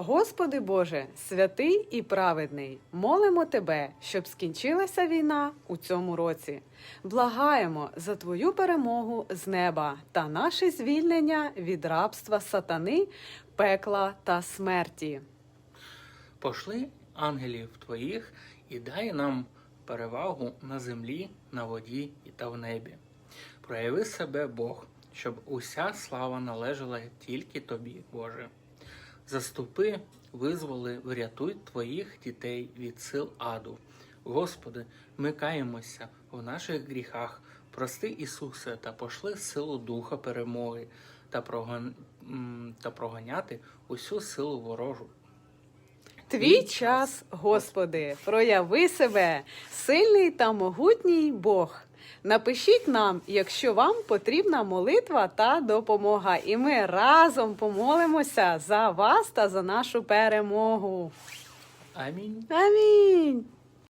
Господи Боже, святий і праведний, молимо Тебе, щоб скінчилася війна у цьому році. Благаємо за Твою перемогу з неба та наше звільнення від рабства сатани, пекла та смерті. Пошли ангелів твоїх і дай нам перевагу на землі, на воді і та в небі. Прояви себе, Бог, щоб уся слава належала тільки тобі, Боже. Заступи, визволи, врятуй твоїх дітей від сил аду. Господи, ми каємося в наших гріхах. Прости, Ісусе, та пошли силу Духа перемоги та, проганяти усю силу ворожу. Твій час, Господи, прояви себе, сильний та могутній Бог. Напишіть нам, якщо вам потрібна молитва та допомога, і ми разом помолимося за вас та за нашу перемогу. Амінь. Амінь.